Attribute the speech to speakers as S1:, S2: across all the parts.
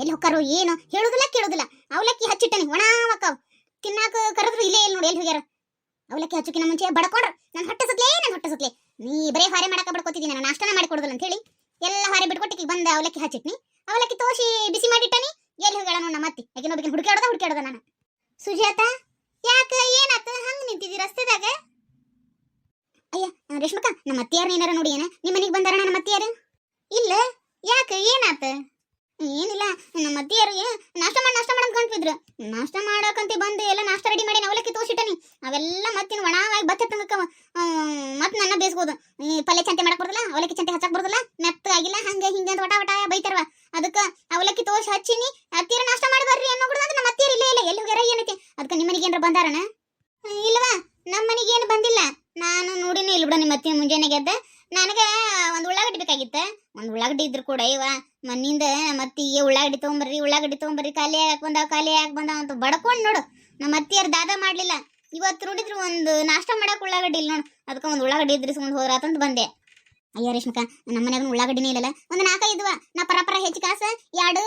S1: ಎಲ್ಲಿ ಹೊಕ್ಕಾರು ಏನು ಹೇಳುದಿಲ್ಲ, ಕೇಳುದಿಲ್ಲ. ಅವಲಕ್ಕಿ ಹಚ್ಚಿಟ್ಟನಿ. ಒಣ ಮಕ್ಕವ್ ತಿನ್ನಾಕ ಕರೆದ್ರು ಇಲ್ಲೇ ಇಲ್ಲ ನೋಡಿ, ಎಲ್ಲಿ ಹೋಗ್ಯಾರ. ಅವಲಕ್ಕಿ ಹಚ್ಚುಕಿನ ಮುಂಚೆ ಬಡಕೊಡ್ರ. ನಾನು ಹೊಟ್ಟೆ ಸುತ್ತಲೇ ನಾನು ಹೊಟ್ಟೆ ಸುತ್ತಲೇ ನೀ ಬರೇ ಹಾರೆ ಮಾಡಕ ಬಡ್ಕೋತಿದ್ದೀನಿ ನಾನು ನಾಷ್ಟನ ಮಾಡಿ ಕೊಡುದಿಲ್ಲ ಅಂತ ಹೇಳಿ ಎಲ್ಲ ಹಾರೆ ಬಿಟ್ಕೊಟ್ಟಿಗೆ ಬಂದ ಅವಲಕ್ಕಿ ಹಚ್ಚಿಟ್ನಿ. ಅವಲಕ್ಕಿ ತೋಸಿ ಬಿಸಿ ಮಾಡಿಟ್ಟನಿ. ಎಲ್ಲಿ ಹೋಗ್ಯಾಳ ನೋಡ ನಮ್ಮ ಅತ್ತಿ ಯಾಕೆ ನೋಡ್ಬೇಕು ಹುಡುಕಾಡದ ಹುಡುಕಾಡದ ನಾನು. ಸುಜಾತ, ಯಾಕ ಏನಾತ? ಹಂಗ ನಿಂತಿದ್ದಿ ರಸ್ತೆದಾಗ? ಅಯ್ಯ ರೇಷ್ಮಕ್ಕ ನಮ್ಮ ಅತ್ತಿಯಾರ ಏನಾರ ನೋಡಿ ಏನ? ನಿಮ್ಮ ಮನೆಗೆ ಬಂದಾರ ನಮ್ಮ ಅತ್ತಿಯಾರ ಇಲ್ಲ, ಯಾಕ ಏನಾತ? ಏನಿಲ್ಲ, ನಮ್ಮ ಅತ್ತಿಯಾರಿಗೆ ನಾಷ್ಟ ಮಾಡಿ, ನಾಷ್ಟ ಮಾಡಂತ ಕಾಣ್ತಿದ್ರು. ನಾಷ್ಟ ಮಾಡಕಂತ ಬಂದು ಎಲ್ಲ ನಾಷ್ಟ ರೆಡಿ ಮಾಡಿ ಅವಲಕ್ಕಿ ತೋಸಿಟ್ಟನಿ ಅವೆಲ್ಲ ಮತ್ತಿನ ಒಣವಾಗಿ ಬತ್ತ ತಂಗಕ್ಕವ ಮತ್ತೆ ನನ್ನ ಬೇಸ್ಬೋದು ಈ ಪಲ್ಯ ಚಂತೆ ಮಾಡಕ್ ಬರೋದಿಲ್ಲ, ಅವಲಕ್ಕಿ ಚಂತೆ ಹಚ್ಚಕ್ ಬರೋದಿಲ್ಲ. ಮೆತ್ತಗಾಗಿಲ್ಲ ಹಂಗೆ ಹಿಂಗೆ ಅಂತ ವಟ ವಟ ಬೈತಾರವ. ಅದಕ್ಕೆ ಅವಲಕ್ಕಿ ತೋಸಿ ಹಚ್ಚಿನಿ. ಅತ್ತಿಯರ ನಾಷ್ಟ ಮಾಡಿ ಬರ್ರಿ ಅನ್ನೋ ಕೂಡ ನಮ್ಮ ಅತ್ತಿಯರ್ ಇಲ್ಲೇ ಇಲ್ಲ, ಎಲ್ಲಿ ಹೋಗ್ಯಾರ ಏನೈತಿ? ಅದಕ್ಕೆ ನಿಮ್ಮ ಮನೆಗೆ ಏನ್ರ ಬಂದಾರನ? ಇಲ್ವಾ ನಮ್ಮ ಏನು ಬಂದಿಲ್ಲ. ನಾನು ನೋಡಿನೇ ಇಲ್ಲ ಬಿಡ, ನಿಮ್ಮ ಅತ್ತಿನ ಮುಂಜಾನೆ ಗೆದ್ದ. ನನಗೆ ಒಂದು ಉಳ್ಳಾಗಡ್ಡಿ ಬೇಕಾಗಿತ್ತು. ಒಂದು ಉಳ್ಳಾಗಡ್ಡಿ ಇದ್ರು ಕೂಡ ಇವ. ಮನ್ನಿಂದ ಮತ್ತೆ ಈಗ ಉಳ್ಳಾಗಡ್ಡಿ ತೊಗೊಂಬರ್ರಿ ಉಳ್ಳಾಗಡ್ಡಿ ತೊಗೊಂಬರ್ರಿ, ಖಾಲಿ ಹಾಕ್ ಬಂದಾವ, ಖಾಲಿ ಹಾಕ್ ಬಂದಾವ ಅಂತ ಬಡ್ಕೊಂಡು ನೋಡು. ನಮ್ಮ ಅತ್ತಿಯರ್ ದಾದ ಮಾಡಲಿಲ್ಲ. ಇವತ್ತು ನೋಡಿದ್ರು ಒಂದು ನಾಷ್ಟ ಮಾಡಕ್ಕೆ ಉಳ್ಳಾಗಡ್ಡಿ ಇಲ್ಲ ನೋಡು. ಅದಕ್ಕೆ ಒಂದು ಉಳ್ಳಾಗಡ್ಡಿ ಇದ್ರಿಸ್ಕೊಂಡು ಹೋದ್ರಾತಂತ ಬಂದೆ. ಅಯ್ಯ ರೇಷ್ಮಕ ನಮ್ಮ ಮನ್ಯಾಗ ಉಳ್ಳಾಗಡ್ಡಿನೇ ಇಲ್ಲಲ್ಲ. ಒಂದು ನಾಲ್ಕೈದುವ ನಾ ಪರಪರ ಹೆಚ್ಚು ಕಾಸ ಎರಡು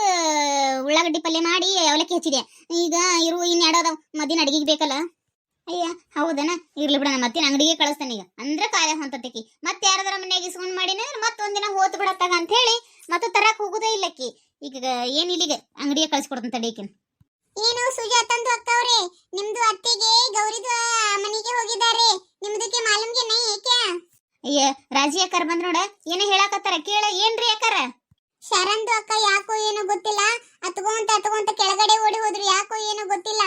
S1: ಉಳ್ಳಾಗಡ್ಡಿ ಪಲ್ಯ ಮಾಡಿ ಅವಲಕ್ಕಿ ಹೆಚ್ಚಿದೆ. ಈಗ ಇರು ಇನ್ನು ಎರಡು ಅದಾವ. ಮದಿನ ಅಡಿಗೆಗೆ ಬೇಕಲ್ಲ. ಅಯ್ಯ ಹೌದನ? ಇರ್ಲಿ ಬಿಡ ನಾ ಮತ್ತೆ ಅಂಗಡಿಗೆ ಕಳಿಸ್ತಾನೆ ಈಗ. ಅಂದ್ರೆ ಕಾಯ ಹೊಂತತಿಕಿ ಮತ್ತೆ ಯಾರದರ ಮನ್ಯಾಗ ಇಸ್ಕೊಂಡ್ ಮಾಡಿನ ಮತ್ತೊಂದಿನ ಹೋತ್ ಬಿಡತ್ತಾಗ ಅಂತ ಹೇಳಿ ಮತ್ತೆ ತರಕ್ ಹೋಗುದೇ ಇಲ್ಲಕ್ಕಿ. ಈಗ ಏನ್ ಇಲ್ಲಿಗೆ ಅಂಗಡಿಗೆ ಕಳ್ಸಿಕೊಡ್ತಂತ ಡೇಕಿನ್? ಏನು ಸುಜಾತಂದು ಅಕ್ಕವ್ರೆ ನಿಮ್ದು ಅತ್ತೆಗೆ ಗೌರಿದು ಮನೆಗೆ ಹೋಗಿದ್ದಾರೆ. ನಿಮ್ದಕ್ಕೆ ಮಾಲೂಮ್ಗೆ ನೈ ಏಕೆ? ಅಯ್ಯ ರಾಜಿ ಅಕ್ಕರ್ ಬಂದ್ ನೋಡ ಏನೋ ಹೇಳಾಕತ್ತಾರ ಕೇಳ ಏನ್ರಿ ಅಕ್ಕರ? ಶರಂದು ಅಕ್ಕ ಯಾಕೋ ಏನೋ ಗೊತ್ತಿಲ್ಲ ಅತ್ಕೊಂತ ಅತ್ಕೊಂತ ಕೆಳಗಡೆ ಓಡಿ ಹೋದ್ರು ಯಾಕೋ ಏನೋ ಗೊತ್ತಿಲ್ಲ.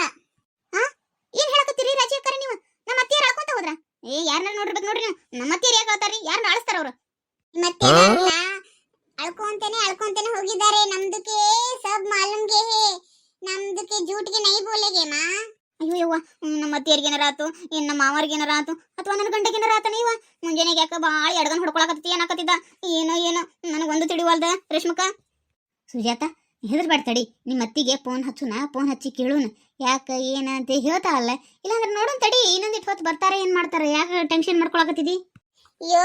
S1: ಏನ್ ಹೇಳಕತ್ತೀರಿ ರಾಜಿ ಅಕ್ಕರ ನೀವು? ನಮ್ಮ ಅತ್ತಿಯರ್ ಹೇಳ್ಕೊಂತ ಹೋದ್ರ? ಏ ಯಾರನ್ನ ನೋಡಿರ್ಬೇಕು ನೋಡ್ರಿ ನೀವು? ನಮ್ಮ ಅತ್ತಿಯರ್ ಯಾಕೆ ಹೇಳ್ತಾರಿ ಯಾರನ್ನ ಆಳಿಸ್ತಾರ ಅವ್ರು? ಅಳ್ಕೊಂತೇನೆ ಅಳ್ಕೊಂತೇನೆ ಹೋಗಿದ್ದಾರೆ ನಮ್ದಕ್ಕೆ ಸಬ್ ಮಾಲೂಮ್ಗೆ ಹೇ ನಮ್ದಕ್ಕೆ ಜೂಟ್ಗೆ ನೈ ಬೋಲೆಗೆ ಮಾ. ಅಯ್ಯೋ ಯವ್ವ ನಮ್ಮ ಅತ್ತಿಯರಿಗೆ ಏನಾರ ಆತು? ಏನ್ ನಮ್ಮ ಮಾವರಿಗೆ ಏನಾರ ಆತು? ಅಥವಾ ನನ್ನ ಗಂಡಗೆ ಏನಾರ ಆತ ಇವ? ಮುಂಜಾನೆಗೆ ಯಾಕೆ ಭಾಳ ಎಡ್ಗನ್ ಹೊಡ್ಕೊಳಕತ್ತಿ ಏನಾಕತ್ತಿದ್ದ ಏನೋ ಏನೋ ನನಗೊಂದು ತಿಳಿವಲ್ದ ರೇಷ್ಮಕ್ಕ? ಸುಜಾತ ಹೆದರ್ಬೇಡ ತಡಿ. ನಿಮ್ಮ ಅತ್ತಿಗೆ ಫೋನ್ ಹಚ್ಚುನ ಫೋನ್ ಹಚ್ಚಿ ಕೇಳೋಣ ಯಾಕ ಏನಂತ ಹೇಳ್ತಾ ಅಲ್ಲ ಇಲ್ಲಾಂದ್ರೆ ನೋಡೋಣ ತಡಿ ಇನ್ನೊಂದಿಟ್ಟು ಹೊತ್ತು ಬರ್ತಾರೆ ಏನು ಮಾಡ್ತಾರೆ? ಯಾಕೆ ಟೆನ್ಷನ್ ಮಾಡ್ಕೊಳಕತ್ತಿದಿ? ಅಯ್ಯೋ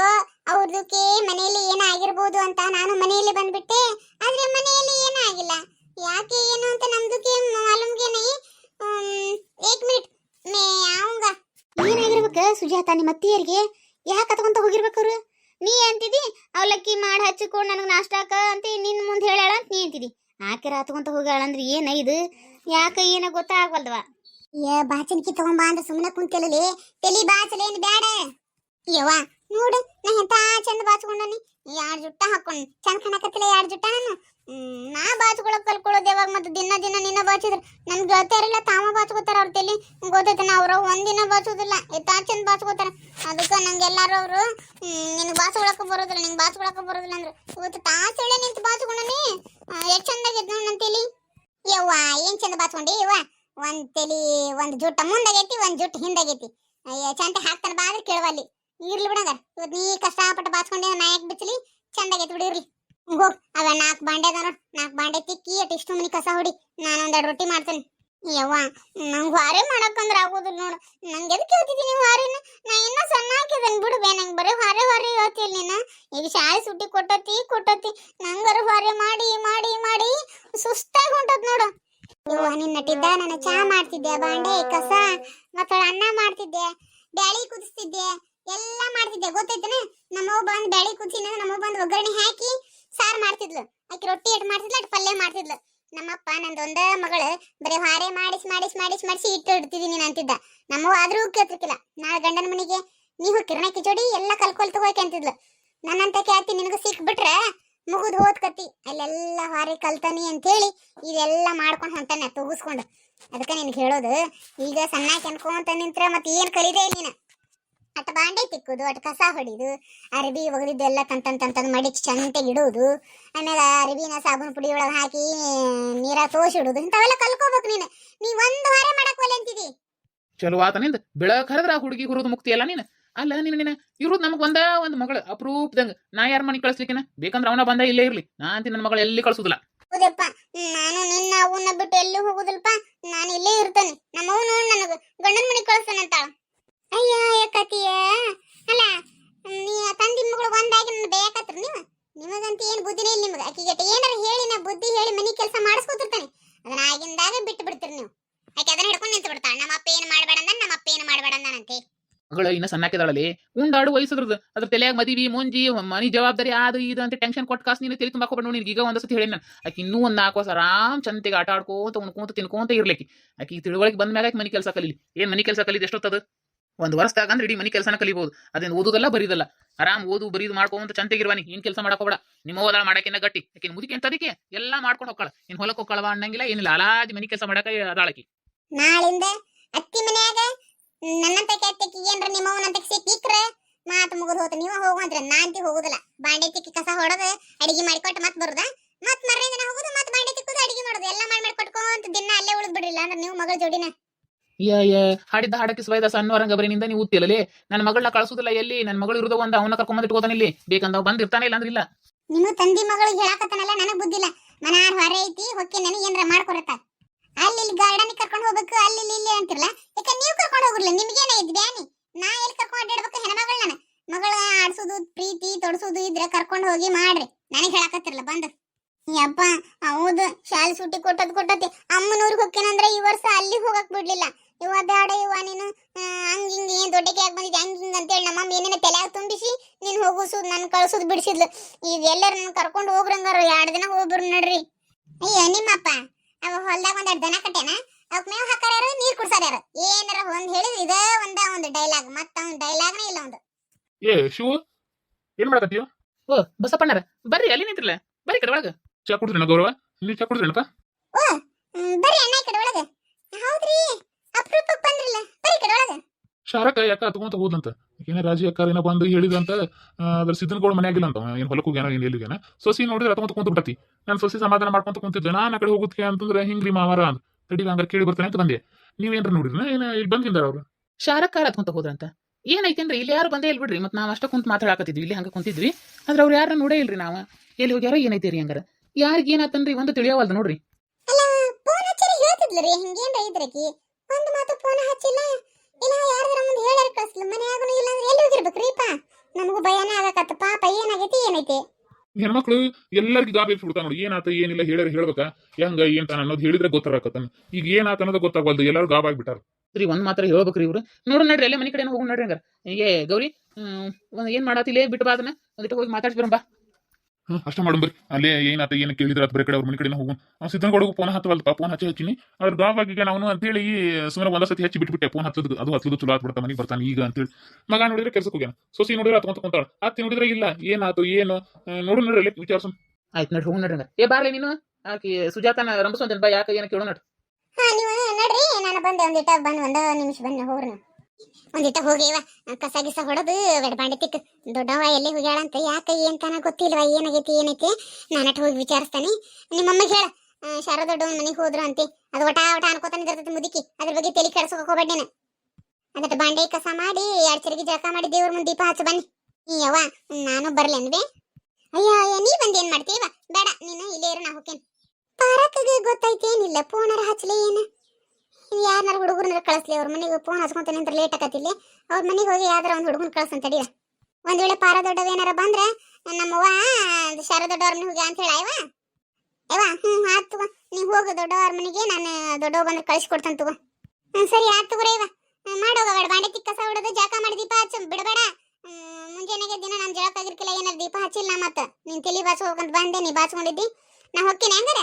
S1: ಅವ್ರದಕ್ಕೆ ಮನೆಯಲ್ಲಿ ಏನಾಗಿರ್ಬೋದು ಅಂತ ನಾನು ಮನೆಯಲ್ಲಿ ಬಂದ್ಬಿಟ್ಟೆ. ಆದ್ರೆ ಮನೆಯಲ್ಲಿ ಏನಾಗಿಲ್ಲ ಯಾಕೆ ಏನು ಅಂತ ನಮ್ದಕ್ಕೆ ಮಾಲೂಮ್ಗೆ ನೈ ಏಕ್ ಮಿನಿಟ್. ಮೇ ಏನಾಗಿರ್ಬೇಕ ಸುಜಾತ ನಿಮ್ಮ ಅತ್ತಿಯರಿಗೆ? ಯಾಕೆ ಕತ್ಕೊಂತ ಹೋಗಿರ್ಬೇಕು ಅವರು? ನೀ ಅಂತಿದಿ ಅವಲಕ್ಕಿ ಮಾಡಿ ಹಚ್ಚಿಕೊಂಡು ನನಗೆ ನಾಷ್ಟಾಕ ಅಂತ ನಿನ್ನ ಮುಂದೆ ಹೇಳಾಳ ಅಂತ ನೀ ಅಂತಿದಿ. ಆಕೆ ಹತ್ಕೊಂತ ಹೋಗ್ಯಾಳ ಅಂದ್ರೆ ಏನ ಇದು ಯಾಕ ಏನ ಗೊತ್ತಾಗವಲ್ದವ? ಏ ಬಾಚನ್ಕಿ ತಗೊಂಬಾ ಅಂದ್ರೆ ಸುಮ್ಮನೆ ಕುಂತಿಲ್ಲಲಿ ತಲಿ ಬಾಚಲೇನು ಬ್ಯಾಡ. ಯವ್ವ, ನೋಡು, ನಾ ಎಂತ ಚಂದ ಬಾಚ್ಕೊಂಡನಿ. ಎರಡು ಜುಟ್ಟ ಹಾಕೊಂಡು. ಚಂದ ಕಾಣಕತ್ತಿಲ್ಲ ಎರಡು ಜುಟ್ಟ ನಾನು ನಾ ಬಾಚ್ಕೊಳಕ್ ಕಲ್ಕೊಳ್ಳೋದು ಯಾವಾಗ ಮತ್ತೆ ದಿನ ದಿನ ನಿನ್ನ ಬಾಚಿದ್ರು ನನ್ ಗೆಳತಿಯರೆಲ್ಲ ತಾಮ ಬಾಚ್ಕೋತಾರ ಅವ್ರ ತಲಿ. ಗೊತ್ತೈತೆ ಅವರು ಒಂದಿನ ಬಾಚೋದಿಲ್ಲ ಎತ್ತಾ ಚಂದ ಬಾಚ್ಕೋತಾರ. ಅದಕ್ಕ ನಂಗೆ ಎಲ್ಲಾರು ಅವರು ನಿನಗೆ ಬಾಚ್ಕೊಳಕ್ಕೆ ಬರೋದಿಲ್ಲ, ನಿಂಗೆ ಬಾಚ್ಕೊಳಕ ಬರೋದಿಲ್ಲ ಅಂದ್ರೆ. ಇವತ್ತು ತಾಸೆಳೆ ನಿಂತು ಬಾಚ್ಕೊಂಡನಿ ಎಷ್ಟು ಚಂದಾಗೈತೆ ನೋಡಿ ನನ್ನ ತಲಿ. ಯವ್ವ, ಏನ್ ಚಂದ ಬಾಚ್ಕೊಂಡಿ ಯವ್ವ? ಒಂದ್ ತಲಿ, ಒಂದ್ ಜುಟ್ಟ ಮುಂದಾಗೈತಿ, ಒಂದ್ ಜುಟ್ಟ ಹಿಂದಾಗೈತಿ. ಚಂದ ಹಾಕ್ತಾನ ಬಾ ಅಂದ್ರೆ ಕೇಳುವಲ್ಲಿ. ಇರ್ಲಿ ಬಿಡಂಗ. ಇವತ್ತು ನೀ ಕಷ್ಟಪಟ್ಟು ಬಾಚ್ಕೊಂಡೆ ನಾ ಯಾಕೆ ಬಿಚ್ಚಲಿ, ಚಂದಾಗೈತಿ ಬಿಡಿ ಇರ್ಲಿ. ಹೋಗ್ ಅವ ನಾಲ್ಕು ಬಾಂಡೆ ಅದ ನಾಲ್ಕು ಬಾಂಡೆ ತಿಕ್ಕಿ ಅಟ್ ಇಷ್ಟು ಮನಿ ಕಸ ಹೊಡಿ. ನಾನು ಒಂದೆರಡು ರೊಟ್ಟಿ ಮಾಡ್ತೇನೆ. ಯವ್ವ, ನಂಗೆ ವಾರೆ ಮಾಡಕ್ಕಂದ್ರ ಆಗೋದಿಲ್ಲ ನೋಡು. ನಂಗೆ ಎದಕ್ಕೆ ಹೇಳ್ತಿದ್ದೀನಿ ವಾರಿನ? ನಾ ಇನ್ನ ಸಣ್ಣ ಹಾಕಿದ್ದೇನೆ ಬಿಡುವೆ ನಂಗೆ ಬರೀ ವಾರೆ ಹೊರೆ ಹೇಳ್ತಿಲ್ಲ ನೀನು. ಈಗ ಶಾಲೆ ಸುಟ್ಟಿ ಕೊಟ್ಟತಿ ಕೊಟ್ಟತಿ. ನಂಗರ ವಾರೆ ಮಾಡಿ ಮಾಡಿ ಮಾಡಿ ಸುಸ್ತಾಗಿ ಹೊಂಟದ್ ನೋಡು. ಯವ್ವ ನಿನ್ನ ನಟಿದ್ದ? ನಾನು ಚಾ ಮಾಡ್ತಿದ್ದೆ, ಬಾಂಡೆ, ಕಸ, ಮತ್ತೆ ಅನ್ನ ಮಾಡ್ತಿದ್ದೆ, ಬ್ಯಾಳಿ ಕುದಿಸ್ತಿದ್ದೆ, ಎಲ್ಲ ಮಾಡ್ತಿದ್ದೆ. ಗೊತ್ತೈತನ ನಮ್ಮವ್ ಬಂದು ಬ್ಯಾಳಿ ಕುದಿಸಿ ನಮ್ಮವ್ ಬಂದು ಒಗ್ಗರಣೆ ಹಾಕಿ ಸಾರು ಮಾಡ್ತಿದ್ಲು. ಆಕಿ ರೊಟ್ಟಿ ಎಟ್ ಮಾಡ್ತಿದ್ಲು, ಅಟ್ ಪಲ್ಯ ಮಾಡ್ತಿದ್ಲು. ನಮ್ಮಪ್ಪ ನಂದೊಂದ ಮಗಳು, ಬರೀ ಹಾರೆ ಮಾಡಿಸ್ ಮಾಡಿಸ್ ಮಾಡಿಸ್, ಮಾಡಿಸಿ ಇಟ್ಟು ಇಡ್ತಿದೀನಿ ಅಂತಿದ್ದ. ನಮ್ಮವ್ವ ಆದ್ರೂ ಕೇಳ್ತಿರ್ಕಿಲ್ಲ. ನಾಳೆ ಗಂಡನ ಮನೆಗೆ ನೀವು ಕಿರಣ ಕಿಚೋಡಿ ಎಲ್ಲ ಕಲ್ಕೊಲ್ ತಗೋಕೆ ಅಂತಿದ್ಲು. ನನ್ನಂತ ಕ್ಯಾತಿ ನಿನಗೆ ಸಿಕ್ಬಿಟ್ರೆ ಮುಗಿದ್ ಹೋದ್ ಕತ್ತಿ. ಅಲ್ಲೆಲ್ಲ ಹಾರೆ ಕಲ್ತಾನಿ ಅಂತೇಳಿ ಇದೆಲ್ಲ ಮಾಡ್ಕೊಂಡು ಹೊಂಟಾನೆ, ತೂಗಿಸ್ಕೊಂಡು. ಅದಕ್ಕೆ ನಿನ್ಗೆ ಹೇಳೋದು, ಈಗ ಸಣ್ಣ ಅನ್ಕೊಂತ ನಿಂತ್ರೆ ಮತ್ತೆ ಏನು ಕಲಿದೆ ನೀನು. ಅಟ್ ಬಾಂಡೆ ತಿಕ್ಕುದು ಅಟ್ ಕಸ ಹೊಡಿದು ಅರಬಿ ಒಗೆದಿದ್ದು ಎಲ್ಲ ತಂತನ್ ತಂತನ್ ಚಂತೆ ಚಂತೆಗೆ ಇಡುವುದು ಆಮೇಲೆ ಅರಬಿನ ಸಾಬೂನ್ ಪುಡಿ ಒಳಗೆ ಹಾಕಿ ನೀರ ತೋಸಿಡುದು ಇಂಥವೆಲ್ಲ ಕಲ್ಕೋಬೇಕು ನೀನು. ನೀ ಒಂದು ವಾರ ಮಾಡಕ್ ಒಲೆ ಅಂತಿದಿ.
S2: ಚಲೋ ಆತ ನಿಂದ. ಬೆಳಕ್ ಹರಿದ್ರ ಆ ಹುಡುಗಿ ಹುರುದು ಮುಕ್ತಿ ಅಲ್ಲ ನೀನು. ಅಲ್ಲ ನೀನು ನೀನು ಇರೋದು ನಮಗ್ ಒಂದ ಒಂದ್ ಮಗಳು ಅಪರೂಪದಂಗ. ನಾ ಯಾರ ಮನೆ ಕಳಿಸ್ಲಿಕ್ಕಿನ? ಬೇಕಂದ್ರ ಅವನ ಬಂದ ಇಲ್ಲೇ ಇರ್ಲಿ. ನಾ ಅಂತ ನನ್ನ ಮಗಳು ಎಲ್ಲಿ ಕಳ್ಸುದಿಲ್ಲ.
S1: ಹೌದಪ್ಪ. ನಾನು ನಿನ್ನ ಅವನ್ನ ಬಿಟ್ಟು ಎಲ್ಲೂ ಹೋಗುದಿಲ್ಪ? ನಾನು ಇಲ್ಲೇ ಇರ್ತೇನೆ. ನಮ್ಮವ್ ನನಗೆ ನನಗ ಗಂಡನ ಮನೆ ಕಳಿಸ್ತಾನಂತ ಅಯ್ಯೋ, ಯಾಕತಿಯ. ಅಲ್ಲ ನೀ ತಂದಿ ಮಗಳು ಒಂದಾಗಿ ನನ್ನ ಬೇಯಕತ್ರ ನೀವು? ನಿಮಗಂತ ಏನು ಬುದ್ಧಿನೇ ಇಲ್ಲ ನಿಮಗೆ. ಆಕಿಗೆ ಏನಾರ ಹೇಳಿ, ನಾ ಬುದ್ಧಿ ಹೇಳಿ ಮನೆ ಕೆಲಸ ಮಾಡಿಸ್ಕೊತಿರ್ತಾನೆ. ಅದನ್ನ ಆಗಿಂದಾಗ ಬಿಟ್ಟು ಬಿಡ್ತೀರಿ ನೀವು. ಆಕೆ ಅದನ್ನ ಹಿಡ್ಕೊಂಡು ನಿಂತು ಬಿಡ್ತಾಳ. ನಮ್ಮ ಅಪ್ಪ ಏನು ಮಾಡಬೇಡ ಅಂದ ನಮ್ಮ ಅಪ್ಪ ಏನು ಮಾಡಬೇಡ ಅಂದಾನಂತೆ
S2: ಮಗಳು ಇನ್ನ ಸಣ್ಣಕ್ಕಿದಾಳಲ್ಲಿ ಉಂಡಾಡು ವಯಸ್ಸದ್ರದ್ದು. ಅದ್ರ ತಲೆಯಾಗ ಮದಿವಿ, ಮುಂಜಿ, ಮನಿ ಜವಾಬ್ದಾರಿ, ಅದು ಇದು ಅಂತ ಟೆನ್ಷನ್ ಕೊಟ್ಟು ಕಾಸು ನೀನು ತಿಳಿ ತುಂಬಾಕ ನೋಡಿ ನಿನಗೆ. ಈಗ ಒಂದು ಸತಿ ಹೇಳಿ ನಾನು. ಆಕೆ ಇನ್ನೂ ಒಂದು ನಾಲ್ಕು ವರ್ಷ ಆರಾಮ್ ಚಂತಿಗೆ ಆಟ ಆಡ್ಕೋತ ಉಣ್ಕೊಂತ ತಿನ್ಕೊಂತ ಇರ್ಲಿಕ್ಕೆ. ಆಕೆ ತಿಳುವಳಿಕೆ ಬಂದ ಮ್ಯಾಗ ಮನಿ ಕೆಲಸ ಕಲೀಲಿ. ಏನು ಮನಿ ಕೆಲಸ ಕಲಿದ ಎಷ್ಟೊತ್ತದು? ಒಂದ್ ವರ್ಷದಾಗ ಅಂದ್ರೆ ಇಡೀ ಮನೆ ಕೆಲಸನ ಕಲಿಬಹುದು ಅದೇನ್ ಓದುದಲ್ಲ, ಬರೀದಲ್ಲ. ಆರಾಮ್ ಓದು, ಬರೀದು ಮಾಡ್ಕೊಂತ ಚಂತೆಗಿರ್ವಾನಿ ಏನ್ ಕೆಲಸ ಮಾಡಕೋಬೇಡ ನಿಮ್ಮ ಓದಾಳ ಮಾಡಕಿನ್ನ ಗಟ್ಟಿ. ಯಾಕೆ ಮುದುಕಿ ಅಂತ ಅದಕ್ಕೆ ಎಲ್ಲಾ ಮಾಡ್ಕೊಂಡು ಹೋಗ್ಕಳ. ಇನ್ ಹೊಲಕ್ಕೆ ಹೋಗ್ಕಳವ ಅನ್ನಂಗಿಲ್ಲ ಏನಿಲ್ಲ ಅಲಾದಿ ಮನಿ ಕೆಲಸ ಮಾಡಕ ಅದಾಳಕಿ
S1: ನಾಳಿಂದ ಅತ್ತಿ ಮನ್ಯಾಗ ನನ್ನಂತ ಕೆಟ್ಟಕ್ಕೆ ಏನ್ರ ನಿಮ್ಮವನಂತ ಮಾತು ಮುಗಿದು ಹೋತ. ನೀವ ಹೋಗುವಂತ್ರ ನಾಂತಿ ಹೋಗುದಿಲ್ಲ. ಬಾಂಡೆ ತಿಕ್ಕಿ ಕಸ ಹೊಡೆದು, ಅಡಿಗೆ ಮಾಡಿಕೊಟ್ಟು ಮತ್ತೆ ಬರುದ. ಮತ್ ಮರ್ರೆ ದಿನ ಹೋಗುದು, ಮತ್ ಬಾಂಡೆ ತಿಕ್ಕುದು, ಅಡಿಗೆ ಮಾಡೋದು. ಎಲ್ಲ ಮಾಡಿ ಮಾಡಿ ಕೊಟ್ಕೊಂತ ದಿನ ಅಲ್ಲೇ ಉಳಿದ್ ಬಿಡ್ರಿಲ್ಲ. ಅಂದ್ರೆ ನೀವು ಮಗಳ ಜೋಡಿನ.
S2: ಯ ಹಾಡಿದ್ದ ಹಾಡಕ್ಕೆ ಸ್ವಯದ ಸಣ್ಣ ರಂಗಬರಿನಿಂದ ನೀವು ಉತ್ತಿಲ್ಲಲೇ ನನ್ನ ಮಗಳನ್ನ ಕಳ್ಸುದಿಲ್ಲ ಎಲ್ಲಿ? ನನ್ನ ಮಗಳು ಇರುದ ಒಂದ ಅವನ ಕರ್ಕೊಂಡ್ ಇಟ್ಕೋತಾನೆ ಇಲ್ಲಿ. ಬೇಕಂದ ಬಂದ್ ಇರ್ತಾನೆ ಇಲ್ಲ ಅಂದ್ರಿಲ್ಲ
S1: ನಿಮ್ಮ ತಂದಿ ಮಗಳಿಗೆ ಹೇಳಕತ್ತಾನಲ್ಲ, ನನಗ್ ಬುದ್ಧಿಲ್ಲ. ಮನಾರ್ ಹೊರೆ ಐತಿ ಹೊಕ್ಕೆ ನನಗೆ ಏನ್ರ ಮಾಡ್ಕೊರತ್ತ? ಅಲ್ಲಿ ಇಲ್ಲಿ ಗಾರ್ಡನ್ ಕರ್ಕೊಂಡು ಹೋಗ್ಬೇಕು, ಅಲ್ಲಿ ಇಲ್ಲಿ ಅಂತಿರಲ್ಲ? ಯಾಕ ನೀವು ಕರ್ಕೊಂಡು ಹೋಗ್ರಲ್ಲ ನಿಮ್ಗೇನ ಇದ್ ಬ್ಯಾನಿ? ನಾ ಎಲ್ಲಿ ಕರ್ಕೊಂಡು ಅಡ್ಡಾಡ್ಬೇಕು ಹೆಣ್ಮಗಳ ನಾನು? ಮಗಳ ಆಡ್ಸೋದು, ಪ್ರೀತಿ ತೊಡಸೋದು ಇದ್ರೆ ಕರ್ಕೊಂಡು ಹೋಗಿ ಮಾಡ್ರಿ. ನನಗೆ ಹೇಳಕತ್ತಿರಲ್ಲ ಬಂದು. ಯಪ್ಪ ಹೌದು, ಶಾಲೆ ಸೂಟಿ ಕೊಟ್ಟದ್ ಕೊಟ್ಟತಿ. ಅಮ್ಮನೂರಿಗೆ ಹೋಗ್ತೇನಂದ್ರೆ ಈ ವರ್ಷ ಅಲ್ಲಿ ಹೋಗಕ್ ಬಿಡ್ಲಿಲ್ಲ. ಇವ ಬೇಡ ಇವ ನೀನು ಹಂಗ ಹಿಂಗೆ ಏನ್ ದೊಡ್ಡಕ್ಕೆ ಯಾಕೆ ಬಂದಿದ್ದೆ ಹಂಗ್ ಹಿಂಗ್ ಅಂತೇಳಿ ನಮ್ಮಮ್ಮ ಏನೇನ ತಲೆಯಾಗ ತುಂಬಿಸಿ ನೀನ್ ಹೋಗುಸುದ್ ನನ್ ಕಳ್ಸುದ್ ಬಿಡಿಸಿದ್ಲು. ಈಗ ಎಲ್ಲರೂ ನನ್ನ ಕರ್ಕೊಂಡು ಹೋಗ್ರಂಗಾರ ಎರಡು ದಿನ ಹೋಗ್ಬರು ನಡ್ರಿ. ಅಯ್ಯೋ ನಿಮ್ಮಪ್ಪ ಅವ ಹೊಲ್ದಾಗ ಒಂದೆರಡು ದನ ಕಟ್ಟೆನ ಅವಕ್ ಮೇವ್ ಹಾಕಾರ ನೀರ್ ಕುಡ್ಸಾರ ಏನಾರ ಒಂದ್ ಹೇಳಿದ್ರೆ ಇದೇ ಒಂದ ಒಂದು ಡೈಲಾಗ್ ಮತ್ತ ಅವ್ನ್ ಡೈಲಾಗ್ನೇ ಇಲ್ಲ ಒಂದು.
S3: ಏ ಶಿವು ಏನ್ ಮಾಡಕತ್ತೀಯ?
S2: ಓ ಬಸಪ್ಪಣ್ಣರ ಬರ್ರಿ ಅಲ್ಲಿ ನಿಂತಿರ್ಲ ಬರ್ರಿ ಕಡೆ ಒಳಗ.
S3: ಚಾ ಕುಡಿದ್ರೇನ ಗೌರವ ನೀ ಚಾ ಕುಡಿದ್ರೇನಪ್ಪ
S1: ಓ ಬರ್ರಿ ಅಣ್ಣ ಈ ಕಡೆ ಒಳಗ ಹೌದ್ರಿ ಅಪ್ರೂಪಕ್ ಬಂದ್ರಲ್ಲ ಬರ್ರಿ ಈ ಕಡೆ ಒಳಗ
S3: ಶಾರಕ ಯಾಕ ತಗೊಂತ ಹೋದಂತ ಏನೇ ರಾಜಿ ಅಕ್ಕಾರ ಏನೋ ಬಂದು ಹೇಳಿದಂತ ಅದ್ರ ಸಿದ್ದನಗೌಡ ಮನೆಯಾಗಿಲ್ಲ ಅಂತ ಏನು ಹೊಲಕ್ಕೆ ಹೋಗ್ಯಾನ ಏನ್ ಎಲ್ಲಿಗೇನ ಸೊಸಿ ನೋಡಿದ್ರೆ ತಗೊಂತ ಕುಂತ ಬಿಡತಿ ನಾನು ಸೊಸಿ ಸಮಾಧಾನ ಮಾಡ್ಕೊಂತ ಕುಂತಿದ್ದೆ. ನಾನು ಆ ಕಡೆ ಹೋಗುತ್ತೆ ಅಂತಂದ್ರೆ ಹಿಂಗ್ರಿ ಮಾವಾರ? ಅಂತ ತಡಿಗ ಹಂಗಾರೆ ಕೇಳಿ ಬರ್ತಾನೆ ಅಂತ ಬಂದೆ. ನೀವೇನ್ರ ನೋಡಿದ್ನ ಏನ ಇಲ್ಲಿ ಬಂದಿಂದಾರ ಅವ್ರು?
S2: ಶಾರಕ್ಕಾರ ಅತ್ಕೊಂತ ಹೋದ್ರಂತ? ಏನೈತೇನ್ರಿ ಇಲ್ಲಿ ಯಾರು ಬಂದೇ ಇಲ್ಲ ಬಿಡ್ರಿ ಮತ್ತೆ ನಾವು ಅಷ್ಟೇ ಕುಂತ ಮಾತಾಡಕತ್ತಿದ್ವಿ. ಇಲ್ಲಿ ಹಂಗ ಕುಂತಿದ್ವಿ. ಆದ್ರೆ ಅವ್ರು ಯಾರನ್ನ ನೋಡೇ ಇಲ್ರಿ ನಾವ? ಎಲ್ಲಿ ಹೋಗ್ಯಾರ ಏನೈತಿ ಹಂಗಾರ? ಯಾರಿಗ ಏನಾತನ್ರಿ ಒಂದು ತಿಳಿಯವಲ್ದು ನೋಡ್ರಿ.
S1: ಅಲ್ಲ ಫೋನ್ ಹಚ್ಚಿರಿ ಹೇಳ್ತಿದ್ಲರಿ. ಹಿಂಗೇನ್ರ ಇದ್ರಕಿ? ಒಂದು ಮಾತು ಫೋನ್ ಹಚ್ಚಿಲ್ಲ. ಇಲ್ಲ ಯಾರ್ದಾರ ಮುಂದೆ ಹೇಳಾರ ಮನೆ ಮನ್ಯಾಗನು ಇಲ್ಲ ಅಂದ್ರೆ ಎಲ್ಲಿ ಹೋಗಿರ್ಬೇಕ್ರಿಪ್ಪ ನಮಗೂ ಭಯನೇ ಆಗಕತ್ತ. ಪಾಪ ಏನಾಗೈತಿ ಏನೈತಿ?
S3: ಹೆಣ್ಮಕ್ಳು ಎಲ್ಲರಿಗೂ ಗಾಬಿ ಬಿಡ್ತಾವ ನೋಡಿ. ಏನಾತ ಏನಿಲ್ಲ ಹೇಳ್ಯಾರ ಹೇಳ್ಬೇಕ. ಹೆಂಗ ಏನ್ ತಾನ ಅನ್ನೋದು ಹೇಳಿದ್ರೆ ಗೊತ್ತಾಗತ್ತನ ಈಗ ಏನಾತ ಅನ್ನೋದು ಗೊತ್ತಾಗವಲ್ದು. ಎಲ್ಲರೂ ಗಾಬಾಗ್ಬಿಟ್ಟಾರ
S2: ರೀ ಒಂದ್ ಮಾತ್ರ ಹೇಳ್ಬೇಕ್ರಿ ಇವ್ರು. ನೋಡು ನಡ್ರಿ ಅಲ್ಲೇ ಮನೆ ಕಡೆ ಹೋಗಿ ನಡ್ರಿ ಹಂಗಾರ. ಏ ಗೌರಿ ಏನು ಒಂದ್ ಏನ್ ಮಾಡತ್ತಿಲ್ಲೇ ಬಿಟ್ಟು ಬಾ ಅದನ್ನ. ಒಂದಿಟ್ಟು ಹೋಗಿ ಮಾತಾಡ್ಸಿ ಬರಂಬಾ
S3: ಹ್ಮ್, ಅಷ್ಟ ಮಾಡೋಣ ಬರ್ರಿ. ಅಲ್ಲೇ ಏನಾತ ಏನು ಕೇಳಿದ್ರ ಅದ್ ಬೇರೆ ಕಡೆ ಅವ್ರ ಮನೆ ಕಡೆ ಹೋಗೋಣ ಅವ್ನು ಸಿದ್ದನಗೌಡಗೂ ಫೋನ್ ಹತ್ತವಲ್ಪ ಫೋನ್ ಹಚ್ಚಿ ಹಚ್ಚಿನಿ. ಅದ್ರ ಗಾಬಾಗಿ ನಾವು ಅಂತೇಳಿ ಸುಮ್ಮನೆ ಒಂದ ಸತಿ ಹಚ್ಚಿ ಬಿಟ್ಬಿಟ್ಟೆ ಫೋನ್ ಹತ್ತದ ಅದು ಹತ್ತದು ಚಲೋ ಆತ್ಬಿಡ್ತ ಮನೆಗೆ ಬರ್ತಾನೆ ಈಗ ಅಂತೇಳಿ. ಮಗ ನೋಡಿದ್ರೆ ಕೆಲ್ಸಕ್ಕೆ ಹೋಗ್ಯಾನ. ಸೊಸಿ ನೋಡಿದ್ರೆ ಅತ್ಕೊಂತ ಕುಂತಾಳ. ಅತ್ತಿ ನೋಡಿದ್ರೆ ಇಲ್ಲ ಏನಾತು ಏನು? ನೋಡು ನೋಡ್ರಿ ಅಲ್ಲಿ ವಿಚಾರಿಸೋಣ
S2: ಆಯ್ತು ನೋಡಿ ಹೋಗಿ ನೋಡ್ರಿ ಏ ಬಾರ್ಲಿ ನೀನು. ಆಕಿ ಸುಜಾತನ ರಂಬಸೋಂತೇನ್ ಬಾ ಯಾಕೆ ಏನು ಕೇಳೋ ನೋಡ್ರಿ.
S1: ಹಾ ನೀವು ನಡ್ರಿ ನಾನು ಬಂದೆ ಒಂದಿಟ ಬಂದು ಒಂದ ನಿಮಿಷ ಬಂದ ಹೋಗ್ರಿ ನೀವು ಒಂದಿಟ ಹೋಗಿವ, ಕಸ ಗಿಸ ಹೊಡೆದು ಗಡ್ಬಾಂಡೆ ತಿಕ್ ದೊಡ್ಡವ ಎಲ್ಲಿ ಹೋಗ್ಯಾಳ ಅಂತ ಯಾಕೆ ಏನ್ ತನ ಗೊತ್ತಿಲ್ವಾ? ಏನಾಗೈತಿ, ಏನೈತಿ? ನಾನಟ್ ಹೋಗಿ ವಿಚಾರಿಸ್ತಾನೆ. ನಿಮ್ಮಮ್ಮಗೆ ಹೇಳ ದೊಡ್ಡ ದೊಡ್ಡವನ್ ಮನೆಗೆ ಹೋದ್ರು ಅಂತೆ. ಅದು ಒಟ ಒಟ ಅನ್ಕೋತಾನೆ ಇರ್ತೈತಿ ಮುದುಕಿ. ಅದ್ರ ಬಗ್ಗೆ ತಲೆ ಕೆಡ್ಸೋಕ್ ಹೋಗ್ಬೇಡ ಬಾಂಡೆ ಕಸ ಮಾಡಿ, ಎರಡ್ ಚರಿಗೆ ಜಳಕ ಮಾಡಿ ದೇವ್ರ ಮುಂದೆ ದೀಪ ಹಚ್ಚ, ಬನ್ನಿ. ನೀ ಯವ್ವ, ನಾನು ಬರ್ಲೇನ್ವೆ? ಅಯ್ಯ, ಅಯ್ಯೋ, ನೀ ಬಂದ್ ಏನ್ ಮಾಡ್ತೀವ ಬೇಡ, ನೀನು ಇಲ್ಲೇ ಇರು, ನಾ ಹೋಗ್ತೇನೆ ಪಾರಕ್ಗೆ ಗೊತ್ತೈತೇನಿಲ್ಲ ಫೋನರ ಹಚ್ಚಲೇ ಏನ ಯಾರನ್ನಾರ ಹುಡುಗರನ್ನ ಕಳಿಸ್ಲಿ? ಅವ್ರ ಮನೆಗೆ ಫೋನ್ ಹಚ್ಕೊಂತಾನೆ ಅಂತ ಲೇಟ್ ಆಗತ್ತಿಲ್ಲಿ ಅವ್ರ ಮನೆಗೆ ಹೋಗಿ ಯಾವ್ದಾರ ಒಂದು ಹುಡುಗನ ಕಳ್ಸಂತ ತಡಿಯ ಒಂದ್ ವೇಳೆ ಪಾರ ದೊಡ್ಡವ ಏನಾರ ಬಂದ್ರೆ ನಮ್ಮವ್ವ ಶಾರ ದೊಡ್ಡವ್ರ ಮನೆಗೆ ಹೋಗಿ ಅಂತ ಹೇಳ ಅಯ್ಯವ ಅಯ್ಯವ ಹ್ಮ್ ಆತ್ ತಗೋ. ನೀ ಹೋಗು, ದೊಡ್ಡವ್ರ ಮನೆಗೆ ನಾನು ದೊಡ್ಡವ ಬಂದ್ರೆ ಕಳಿಸ್ಕೊಡ್ತಾನೆ ತಗೋ. ಹ್ಮ್, ಸರಿ, ಆತ್ ತಗೋರಿ ಇವ ಮಾಡೋಗ ಬೇಡ ತಿಕ್ಕ ಕಸ ಹೊಡೆದು ಜಾಕ ಮಾಡಿ ದೀಪ ಹಚ್ಚ, ಬಿಡಬೇಡ. ಮುಂಜಾನೆಗೆ ದಿನ ನಾನು ಜಳಕ ಆಗಿರ್ಕಿಲ್ಲ, ಏನಾರ ದೀಪ ಹಚ್ಚಿಲ್ಲ ಮತ್ತ ನೀನ್ ತಲಿ ಬಾಚ್ಕೋಬೇಕಂತ ಬಂದೆ, ನೀ ಬಾಚ್ಕೊಂಡಿದ್ದಿ ನಾ ಹೋಗ್ತೀನಿ ಹಂಗಾರ?